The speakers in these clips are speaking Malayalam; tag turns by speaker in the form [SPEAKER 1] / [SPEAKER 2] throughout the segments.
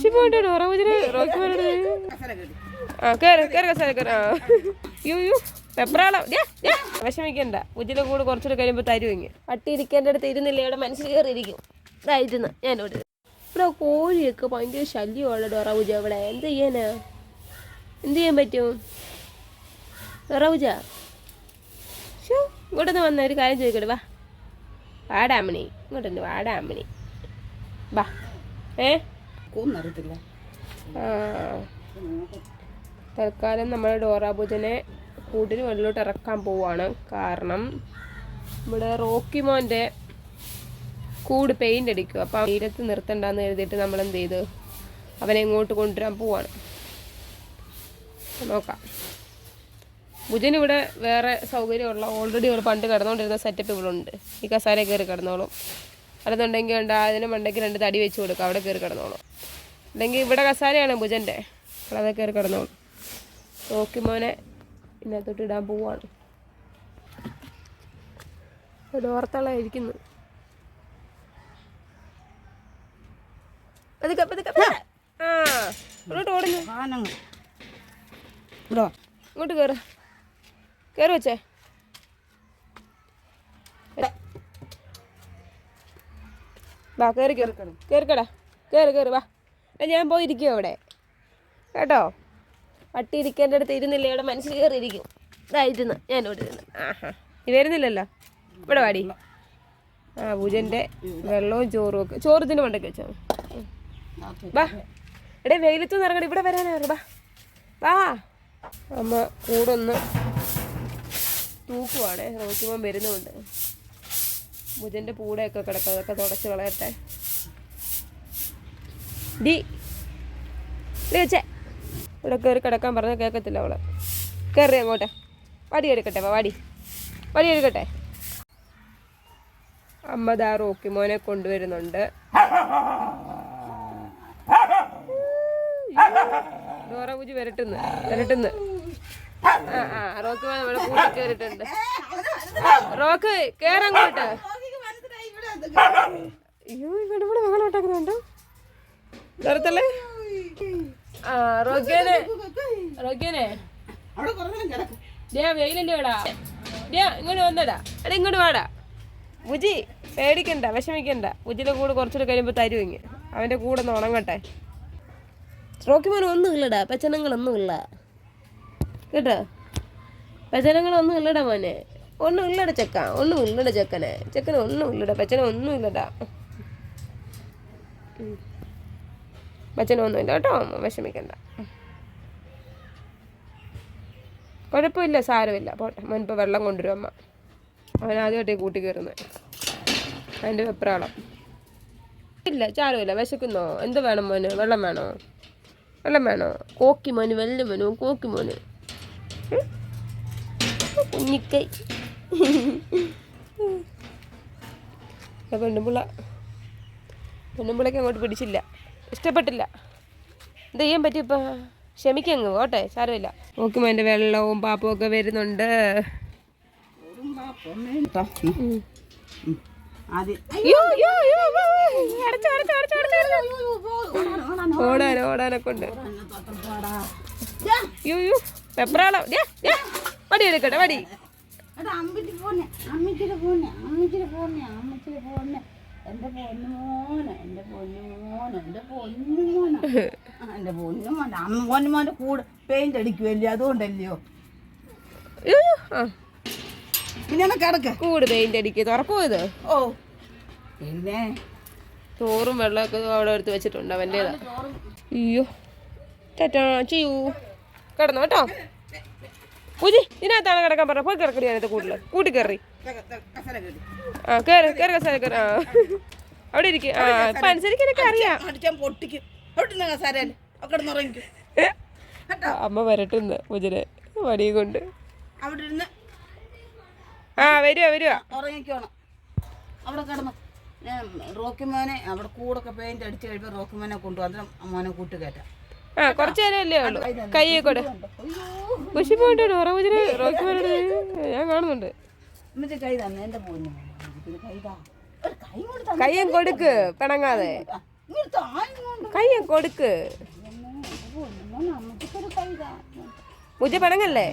[SPEAKER 1] കുശി പോയിട്ട് ഡോറാബുജിനെ റോക്കി പോയിട്ട് ആ കയറി കയറി കസാര കയറി ആ. U U. ദേ, വിഷമിക്കണ്ട. ഉജിലെ കൂടെ കുറച്ചുകൂടെ കഴിയുമ്പോൾ തരുമെങ്കിൽ പട്ടി ഇരിക്കേണ്ട അടുത്ത് ഇരുന്നില്ല ഇവിടെ മനസ്സിൽ കയറിയിരിക്കും. ഇതായിരുന്നു ഞാനോട് ഇവിടെ കോഴിയൊക്കെ ഭയങ്കര ശല്യമുള്ള ഡൊറവുജ ഇവിടെ എന്ത് ചെയ്യാനാ? എന്ത് ചെയ്യാൻ പറ്റും? ഡൊറവുജ ഷോ ഇങ്ങോട്ടൊന്ന് വന്ന ഒരു കാര്യം ചോദിക്കട്ടെ വാ. വാടാമണി ഇങ്ങോട്ടുണ്ട് വാടാമണി വാ. ഏ? തൽക്കാലം നമ്മൾ ഡോറാബുജനെ കൂട്ടിന് വെള്ളിലോട്ട് ഇറക്കാൻ പോവാണ്. കാരണം ഇവിടെ റോക്കി മോന്റെ കൂട് പെയിന്റ് അടിക്കും. അപ്പം തീരത്ത് നിർത്തണ്ടെന്ന് എഴുതിയിട്ട് നമ്മൾ എന്ത് ചെയ്തു? അവനെ ഇങ്ങോട്ട് കൊണ്ടുവരാൻ പോവാണ്. നോക്കാം. ഭുജൻ ഇവിടെ വേറെ സൗകര്യമുള്ള ഓൾറെഡി ഇവിടെ പണ്ട് കിടന്നുകൊണ്ടിരുന്ന സെറ്റപ്പ് ഇവിടെ ഉണ്ട്. ഈ കസാര കയറി കിടന്നോളും. അല്ലെന്നുണ്ടെങ്കിൽ ഉണ്ട് അതിന് മണ്ടയ്ക്ക് രണ്ട് തടി വെച്ച് കൊടുക്കുക അവിടെ കയറി കിടന്നോളൂ. അല്ലെങ്കിൽ ഇവിടെ കസാരയാണ് ഭുജന്റെ. അവിടെ കയറി കിടന്നോളൂ. നോക്കി മോനെ. ഇതിനകത്തോട്ട് ഇടാൻ പോവാണ്. ഡോർത്തളായിരിക്കുന്നു പതുക്കെ, പതുക്കെ, പതുക്കെ. ആ ഇങ്ങോട്ട് ഓടുന്നു.
[SPEAKER 2] വാ.
[SPEAKER 1] ഇങ്ങോട്ട് കയറ്. കയറി വെച്ചേ വാ കയറി കയറി കയറിക്കടാ കയറി കയറി വാ. ഞാൻ പോയിരിക്കും അവിടെ. കേട്ടോ? പട്ടി ഇരിക്കേണ്ട അടുത്ത് ഇരുന്നില്ല? ഇവിടെ മനസ്സിൽ കയറിയിരിക്കും ഇതായിരുന്നു ഞാൻ ഇവിടെ ഇരുന്ന്. ആഹാ. നീ വരുന്നില്ലല്ലോ? ഇവിടെ വാടി. ആ പൂജന്റെ വെള്ളവും ചോറും ഒക്കെ. ചോറ് ഇതിന്റെ മണ്ടയ്ക്ക് വാ. എടേ വെയിലത്ത് നിന്ന് ഇറങ്ങണം ഇവിടെ വരാനാ വാ. വാ. അമ്മ കൂടെ ഒന്ന് തൂക്കുവാണേ. നോക്കുമ്പോൾ വരുന്നുണ്ട്. ബുധന്റെ പൂടെയൊക്കെ കിടക്കും. അതൊക്കെ തുടച്ച് കളയട്ടെ. ഡി. ഡി ഇവിടെ കയറി കിടക്കാൻ പറഞ്ഞ കേൾക്കത്തില്ല അവൾ. കയറി അങ്ങോട്ടെ. വടി എടുക്കട്ടെ വാടി. വടി എടുക്കട്ടെ. അമ്മ ദാ റോക്കി മോനെ കൊണ്ടുവരുന്നുണ്ട്. ഡോറ പൂജി വരട്ടുന്ന് വരട്ടുന്ന്. ആ ആ റോക്ക് മോൻ നമ്മുടെ കൂട്ടി കയറിയിട്ടുണ്ട് റോക്ക് കേറങ്ങോട്ട് അയ്യോ ഇവിടെ ഇവിടെ വെള്ളം ഉണ്ടാക്കുന്നുണ്ടോ? നിർത്തല്ലേ? ആ ഡേ ഡേ ഇങ്ങോട്ട് വന്നടാ. എടാ ഇങ്ങോട്ട് വാടാ. ബുജി പേടിക്കണ്ട വിഷമിക്കണ്ട. ബുജിയുടെ കൂടെ കുറച്ചുകൂടെ കഴിയുമ്പോൾ ഇങ്ങ്? അവന്റെ കൂടെ ഒന്ന് ഉണങ്ങട്ടെ. റോക്കിമോൻ ഒന്നുമില്ലടാ പച്ചനങ്ങളൊന്നുമില്ല കേട്ടോ? പച്ചനങ്ങളൊന്നും ഇല്ലടാ മോനെ. ഒന്നും ഇല്ലട ചെക്ക ഒന്നും ഇല്ലട ചെക്കനെ. ചെക്കന് ഒന്നും ഇല്ലട. പച്ചന ഒന്നും ഇല്ലട. ഇല്ലടാ പച്ചനൊന്നുമില്ല കേട്ടോ. വിഷമിക്കണ്ട. കുഴപ്പമില്ല സാരമില്ല. പോട്ടെ. മുൻപ് വെള്ളം കൊണ്ടുവരും അമ്മ. അവൻ ആദ്യമായിട്ടേ കൂട്ടി കയറുന്നത് അതിന്റെ വെപ്രാളം. ഇല്ല ചാരമില്ല. വിശക്കുന്നോ? എന്ത് വേണം മോന്? വെള്ളം വേണോ? വെള്ളം വേണോ? കോക്കി മോന് വെള്ളം വേണോ കോക്കി മോന്? കുഞ്ഞിക്കൈ. പെണ്ണുമ്പിള്ള. പെണ്ണുമ്പിളയ്ക്ക് അങ്ങോട്ട് പിടിച്ചില്ല. ഇഷ്ടപ്പെട്ടില്ല. എന്താ ചെയ്യാൻ പറ്റും ഇപ്പം? ക്ഷമിക്കങ്ങ് ഓട്ടെ സാരമില്ല. നോക്കുമ്പോൾ എന്റെ വെള്ളവും പാപ്പവും ഒക്കെ വരുന്നുണ്ട്. ഓടാൻ ഓടാനൊക്കെ ഉണ്ട്. ദേ. വടി എടുക്കട്ടെ വടി
[SPEAKER 2] എടാ അമ്മിച്ചിരി പോന്നെ അമ്മിച്ചിരി പോന്നെ അമ്മിച്ചിരി പോന്നെ അമ്മിച്ചിരി പോന്നെ. എന്റെ പൊന്നുമോനെ എന്റെ എന്റെ എന്റെ പൊന്നുമോനെ ആ, എന്റെ പൊന്നുമോനെ അമ്മ പൊന്നുമോന്റെ കൂടെ പെയിന്റ് അടിക്കുമല്ലേ അതുകൊണ്ടല്ലയോ? പിന്നെ കിടക്ക്.
[SPEAKER 1] കൂട് പെയിന്റ് അടിക്കുക തുറക്കോ ഇത്?
[SPEAKER 2] ഓ പിന്നെ?
[SPEAKER 1] ചോറും വെള്ളമൊക്കെ അവിടെ എടുത്ത് വെച്ചിട്ടുണ്ട് അവന്റേതാ. അയ്യോ. ചേട്ടാ ചെയ്യൂ കിടന്നു കേട്ടോ. പൂജി ഇതിനകത്താണ് കിടക്കാൻ പറഞ്ഞ പോയി കിടക്കടി അതിനകത്ത് കൂട്ടിൽ. കൂട്ടി കയറി. ആ കയറി കയറി കസാര കയറി. ആ. അവിടെ ഇരിക്കും. ആ ഇപ്പൊ അനുസരിച്ച് എനിക്ക് അറിയാം. അമ്മ വരട്ടുന്ന് പൂജനെ. വടിയും കൊണ്ട്.
[SPEAKER 2] അവിടെ ഇരുന്ന്
[SPEAKER 1] ആ വരുക വരുക
[SPEAKER 2] ഉറങ്ങിക്കോണം. അവിടെ കിടന്നു. റോക്കി മോനെ അവിടെ കൂടൊക്കെ പെയിന്റ് അടിച്ച് കഴിയുമ്പോൾ റോക്കി മോനെ കൊണ്ടുവന്നിട്ട് മോനെ കൂട്ട് കയറ്റാം
[SPEAKER 1] ആ കുറച്ച് നേരമല്ലേ ഉള്ളൂ. കയ്യെ കൂടെ പോയിട്ട് ഉറവുചിന് റോക്കി പോയിട്ട് ഞാൻ കാണുന്നുണ്ട്. കയ്യം കൊടുക്ക് പിണങ്ങാതെ. കയ്യം കൊടുക്ക്. പൂജ പണങ്ങല്ലേ?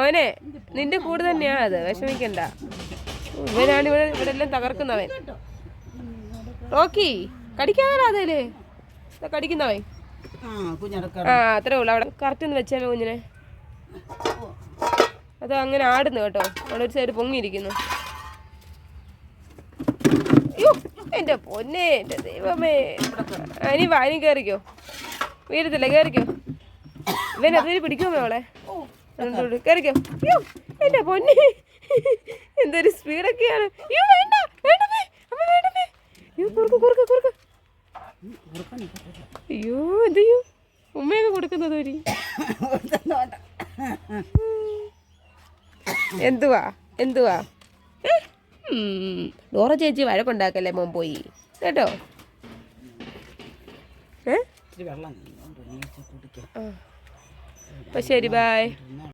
[SPEAKER 1] ഓനെ നിന്റെ കൂടെ തന്നെയാ അത് വിഷമിക്കണ്ട. ഇവനാണ് ഇവിടെ ഇവിടെ എല്ലാം തകർക്കുന്നവൻ. റോക്കി കടിക്കാതാ അതേൽ? കടിക്കുന്നവൻ.
[SPEAKER 2] ആ
[SPEAKER 1] അത്രേ ഉള്ളു. അവിടെ കറക്റ്റ് ഒന്ന് വെച്ചാലോ കുഞ്ഞിനെ. അത് അങ്ങനെ ആടുന്നു കേട്ടോ. അവിടെ ഒരു സൈഡ് പൊങ്ങിയിരിക്കുന്നു. അയ്യോ എന്റെ പൊന്നെ എന്റെ ദൈവമേ. അനി ഇനി വാ ഇനി കയറിക്കോ വീരത്തില്ല കയറിക്കോ ഇവൻ അതിന് പിടിക്കുമോ അവളെ കയറിക്കോ അയ്യോ എന്റെ പൊന്നെ. എന്തൊരു സ്പീഡൊക്കെയാണ്. അയ്യോ വേണ്ട വേണ്ടമേ അമ്മ വേണ്ടമേ അയ്യോ കുറുക്ക് കുറുക്ക് കുറുക്ക്. അയ്യോ എന്ത് ചെയ്യും? ഉമ്മയൊക്കെ കൊടുക്കുന്നത് ഒരു. എന്തുവാ എന്തുവാ? ഡോറ ചേച്ചി വഴക്കുണ്ടാക്കല്ലേ മോൻ പോയി. കേട്ടോ? ഏ? ആ. ശരി ബായ്